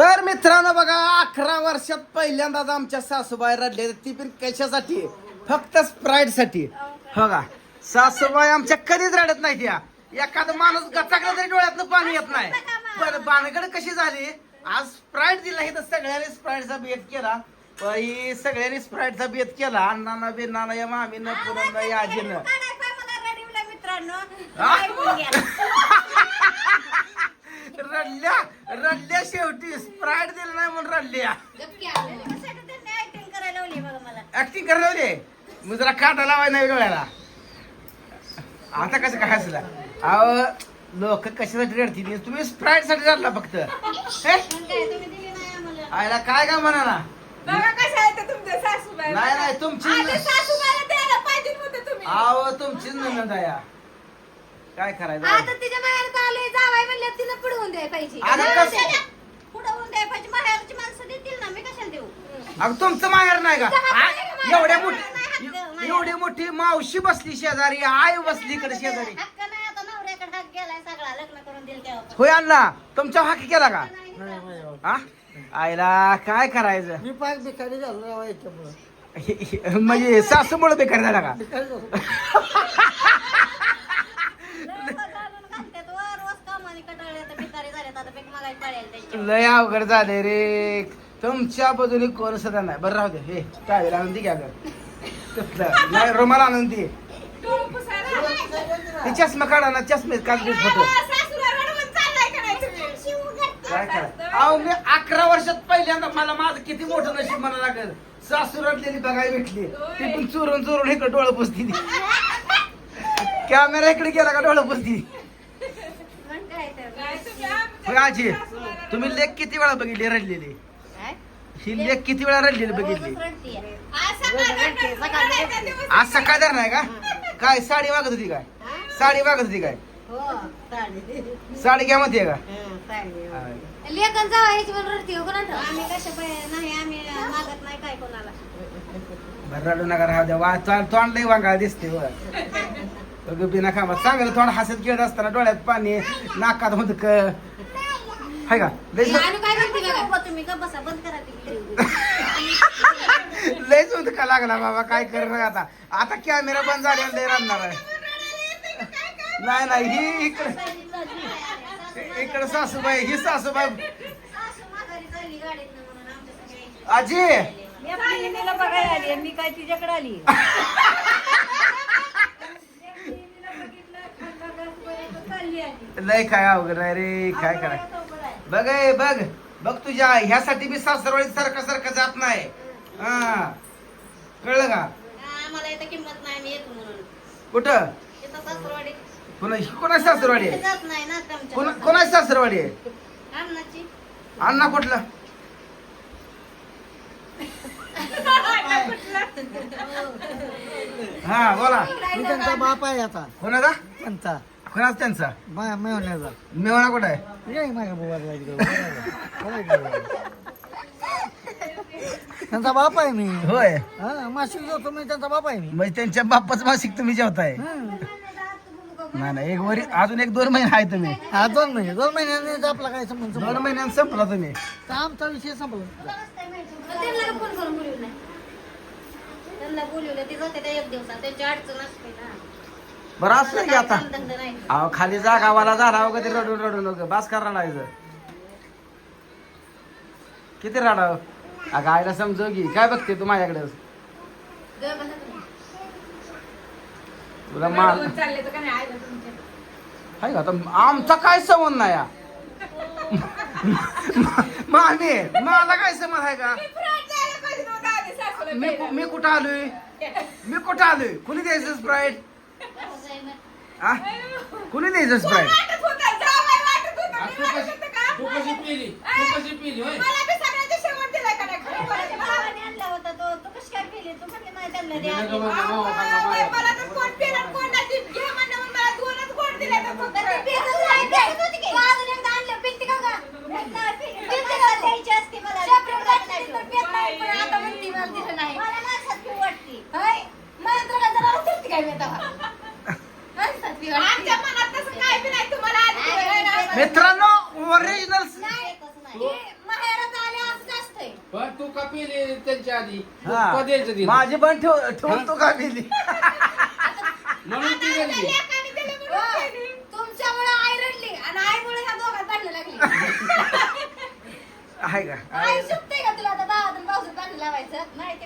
तर मित्रांनो बघा अकरा वर्षात पहिल्यांदाच आमच्या सासूबाई रडले ती पण कशासाठी? फक्त स्प्राईटसाठी का सासूबाई आमच्या कधीच रडत नाही त्या एखादा माणूस गचाकला तरी डोळ्यातनं पाणी येत नाही. पण बाणगड कशी झाली? आज स्प्राईट दिला हे तर सगळ्यांनी स्प्राईटचा बेत केला. ही सगळ्यांनी स्प्राईटचा बेत केला. अण्णांना बिन्नाना या मामीनं पुन्हा या आजीनं. मित्रांनो. रडल्या रडल्या शेवटी. स्प्राईट दिलं नाही म्हणून रडल्या. ऍक्टिंग करायला लावली मग जरा काटा लावाय नाही डोळ्याला. आता कसं काय हसला अहो लोक कशासाठी रडतील? तुम्ही स्प्राईटसाठी रडला फक्त. हे? पण काय तुम्ही दिली नाही आम्हाला? आयला काय काय म्हणा ना बघा कशा आहेत तुमच्या सासूबाई. नाही नाही तुमची आधी सासूबाईला द्यायला पाहिजे होतं तुम्ही. अहो तुमचीच हा. काय करायचं? आता तिच्या म्हणल्यावर तिला पुढवून द्यायला पाहिजे. अगं कसं? पुढं होऊन द्यायला पाहिजे. माहेरची माणसं देतील ना मी कशाला देऊ? अगं तुमचं माहेर नाही का? आ, एवढ्या मोठी नाही. एवढी मोठी मावशी बसली शेजारी आई बसली इकडे शेजारी. हक्क नाही आता नवऱ्याकडे हक्क गेलाय सगळा लग्न करून दिल तेव्हा होय अण्णा तुमच्या हाकी केला का? हा? आईला काय करायचं? मी पाक भिकारी झालो राव याच्यामुळं. म्हणजे सासूमुळे बेकार झाला का? भिकारी झालो घालतात वर रोज कामाने कटाळले तर भिकारी झाले आता पीक मागायला पडेल त्याच्या लय अवघड झाले रे. तुमच्या बाजूने कोण सुद्धा नाही. बरं राहू दे. हे काय आनंदी घ्या? नाही रुमाल आनंदी. ते चष्मा काढा ना. चष्मे काढले फोटो? काय काय अहो मी अकरा वर्षात पहिल्यांदा मला माझं किती मोठं नशीब मला लागेल. सासू रडलेली बघायला भेटली. ती पण चोरून चोरून इकडे डोळं पुसती कॅमेरा इकडे गेला का डोळं पुसती बघ आजी तुम्ही लेख किती वेळा बघितली रडलेली? ही लेख किती वेळा रडलेली बघितली. आज सकाळदार नाही का? काय साडी वागत होती काय? साडी वागत होती काय? हो साडी घ्या म्हणते का? लेखन जावा ह्याची म्हणून रडते हो कोणाला आम्ही कशा नाही आम्ही मागत नाही काय कोणाला. बरं रडू नका राहू द्या. वा तोंड तोंड लई वांगाळ दिसते बिना खांबा चांगलं थोडं हसत खेळत असताना डोळ्यात पाणी नाकात होत हाय का? लयच आणि काय म्हणते बघा? बाबा, तुम्ही का बसा बंद करा ती लयच होत का लागला बाबा? काय करणार आता? आता कॅमेरा बंद झालेला लय राहणार आहे. नाही नाही ही इकडे इकडे सासूबाई ही सासूबाई आजी! बघायला आली मी काय तिच्याकडे आली? लय काय अवघड आहे रे काय कराय बघ ए, बघ. बघ तुझ्या ह्यासाठी मी सासरवाडी सारखं सारखं जात नाही. हा. कळलं का? आम्हाला इथं किंमत नाही मी येतो म्हणून. कुठं? इथं सासरवाडी कोणा कोणाची सासरवाडी आहे? जात नाही ना कोणा आमच्या कोणाची सासरवाडी आहे? अन्नाची अण्णा कुठलं? हा बोला. मी त्यांचा बाप आहे आता. कोणाचा? त्यांचा. कोणाचा त्यांचा? माझ्या मेहण्याचा मेवणा कुठं आहे? माझ्या. त्यांचा बाप आहे मी. होय. हा मासिक जातो मी त्यांचा बाप आहे मी. म्हणजे त्यांच्या बाप्पाच मासिक तुम्ही जेवताय. हं. नाही नाही एक वरी अजून एक दोन महिने आहे तुम्ही. हा दोन महिने. दोन महिन्याने आपला काय संबंध दोन संपला. महिन्यात संपला तुम्ही. तर आमचा विषय संपला. त्यांना फोन करून बोलवलं त्यांना बोलवलं ते जाते त्या एक दिवसात. त्यांची अडचण असते ना. बरं असं की आता. अहो खाली जा गावाला झाला वगैरे रडून रडून वगैरे बास करा लागायचं किती रडाव अगं आईला समजव की. काय बघते तू माझ्याकडे? तुला माल का आहे का आता आमचा काय संबंध नाही हा. मामी मला काय संबंध आहे का? मी. मी कुठं आलोय? मी कुठं आलोय? कुणी द्यायचं स्प्राईट हा कुणी द्यायचं स्प्राईट? तू कशी पिली? कशी पिली होय? नाही. मला- माणसात वाटते. होय? मला काय जरा रडते काय मी तेव्हा माणसात बी वाटते. आमच्या मनात तसं काय बी नाही तुम्हाला आधी दिलं नाही ना. मित्रांनो ओरिजिनल. हे पण तू का पिली त्यांच्या आधी? हा. का द्यायचं? माझी पण ठेव ठेवून तू का पिली? म्हणून ती गेली. लेकाने दिलं म्हणून केली. तुमच्यामुळे आई रडली आणि आईमुळे ह्या दोघात भांडणं लागली. आहे का? आई सुटते का तुला? आता भावात आणि भाऊचं भांडण लावायचं. नाही ते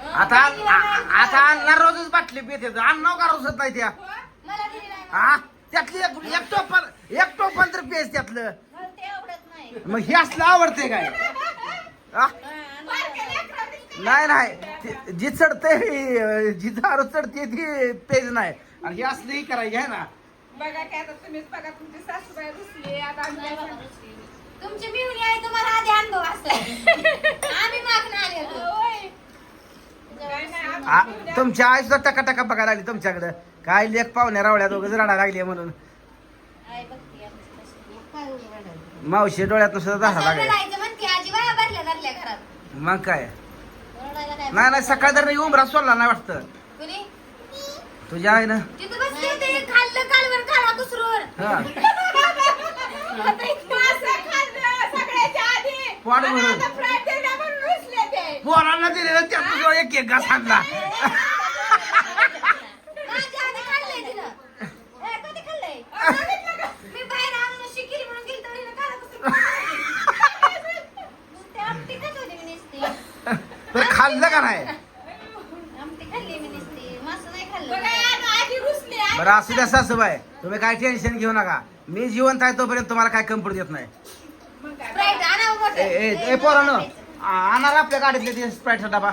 हा? आता आ- आता आणणार रोजच बाटली पिते आणणार का रोजच नाही त्या. मला दिली नाही. हा? त्यातली एक एक टोपण एक टोपण तर पेज त्यातलं. मला ते आवडत नाही. मग हे असलं आवडते काय? हा? नाही नाही. ते- जी चढते जी दारू चढते ती पेज नाही. आणि हे असलं ही करायची आहे ना? बघा की आता तुम्हीच बघा तुमची सासूबाई रुसली आता आम्ही काय सांगू? तुमची मिळून आहे तुम्हाला आधी अनुभव असतो आम्ही मागणं आले होतो. होय. नाही, आ. तुमच्या आई सुद्धा टका टका बघायला लागली तुमच्याकडं. काय लेख पाहुण्या रावळ्या दोघं रडायला लागली म्हणून. मावशी डोळ्यात सुद्धा धारा घरात. मग काय? नाही नाही सकाळ तर उमरा सोडला नाही वाटतं. तुझ्या आहे ना? हा. पोट भरून. आता फ्राय दिला म्हणून रुसले ते. पोरांना दिलेलं त्यात तुझ्या एक एक घास आणला. माझ्या आधी खाल्लंय तिनं ए, कधी खाल्लंय मी बाहेर आणून शिकिरी म्हणून गेली तर हिनं खाला कुसरून मग ते आमटी खात होती मी नुसती तर खाल्लं का नाही. बरं असू द्या सासूबाई. तुम्ही काय टेन्शन घेऊ नका. मी जिवंत आहे तोपर्यंत तुम्हाला काय कंपनी देत नाही. ए पोरानो. आणणार आपल्या गाडीतले ते स्प्राईटचा डबा.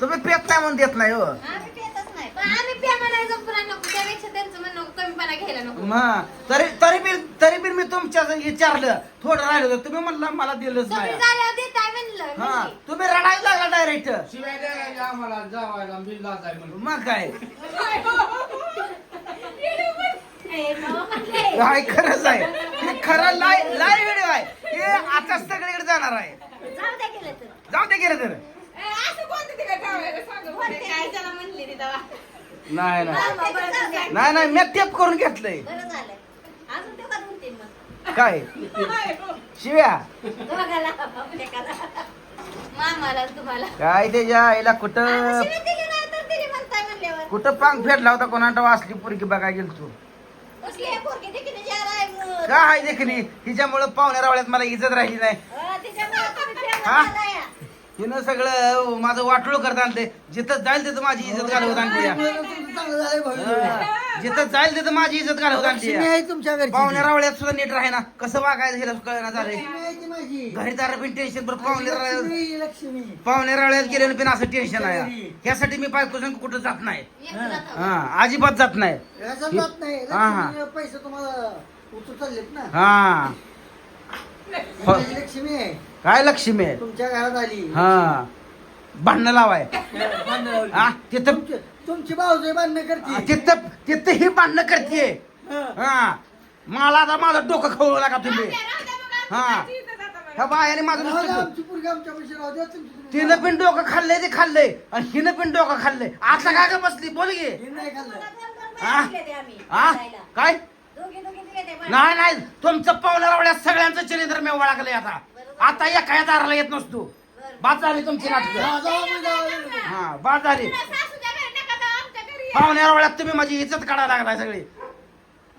तुम्ही पेत नाही म्हणून देत नाही हो. आम्ही पितच नाही. पण आम्ही प्या म्हणायचं पुन्हा नको त्यापेक्षा त्यांचं म्हणणं नको, कमीपणा घ्यायला नको. मग तरी तरी बी तरी बी मी तुमच्या विचारलं थोडं राहिलं होतं तुम्ही म्हणलं मला दिलंच तुम्ही नाही. झाल्यावर देताय म्हणलं हा म्हणली. तुम्ही रडायला लागला डायरेक्ट शिवाय द्यायला आम्हाला जावायला बिल लाजाय म्हणून. मग काय? ए, बाबा म्हणले. काय खरंच आहे. हे खरं लाय लाय व्हिडिओ आहे. हे जाणार आहे. जाऊ द्या गेलं तर. जाऊ दे गेलं तर. ए, असं कोणतं तिकडे जावयाला सांगा? बरं. काय त्याला म्हणली ती तेव्हा? नाही नाही. नाही नाही मी टेप करून घेतलंय. बरं झालं. अजून ते का दोन तीन मग. काय. शिव्या? दोघाला प्रत्येकाला मामाला तुम्हाला. काय त्याच्या आईला कुठं शिवी दिली नाही तर दिली म्हणताय म्हणल्यावर. कुठं पांग फेडला होता कोणाला वाचली पोरगी बघायला गेलो तू? कसली पोरगी? देखील. काय देखणी हिच्यामुळं पाहुण्या रावळ्यात मला इज्जत राहिली नाही. हा? हिनं सगळं माझं वाटोळ करत आणते जिथं जाईल तिथं माझी इज्जत घालवत आणते या. तुमचं चांगलं झालंय भाऊ. हा. जिथं जाईल तिथं माझी इज्जत घालवत आणते लक्ष्मी या. आहे तुमच्या घरची पाहुण्या रावळ्यात सुद्धा नीट राही ना कसं वागायचं हिला कळना झालंय. लक्ष्मी आहे ती माझी. घरी दार पण टेन्शन बरं पाहुण्या रावळ्यात लक्ष्मी. लक्ष्मी पाहुण्या रावळ्यात गेलेलं पण असं टेन्शन आहे. ह्यासाठी मी बायको संग कुठं जात नाही. हा अजिबात जात नाही. याचा जात नाही. हा, हा. लक्ष्मी पैसे तुम्हाला उचलू चाललेत ना. हा. माझी लक्ष्मी आहे. काय लक्ष्मी आहे? तुमच्या घरात आली. हा. भांडणं लावाय. भांडणं लावली. हा तिथं तुमची- तुमची भाऊजे भांडणं करते. तिथं तिथं ही भांडणं करते हा. मला आता माझं डोकं खवळू नका तुम्ही. हा. बायाने माझं राहू द्या, नुसतं आमची पोरगी आमच्या पैसे राहू द्या तुमची तुम्ही तिनं पण डोकं खाल्लंय ते खाल्लंय. आणि हिनं पण डोकं खाल्लंय. आता काय का बसली? बोल गे हे नाही खाल्लं. हा? हा. काय दोघी दोघी दिले ते पण. नाही नाही. तुमचं पाहुण्या रावळ्यात सगळ्यांचं चरित्र मी ओळखलंय आता. आता एका दाराला येत नसतो. बाद झाली तुमची नाटक. हा. हा बाद झाली. या. पाहुण्या रावळ्यात तुम्ही माझी इज्जत काढायला लागलाय सगळी.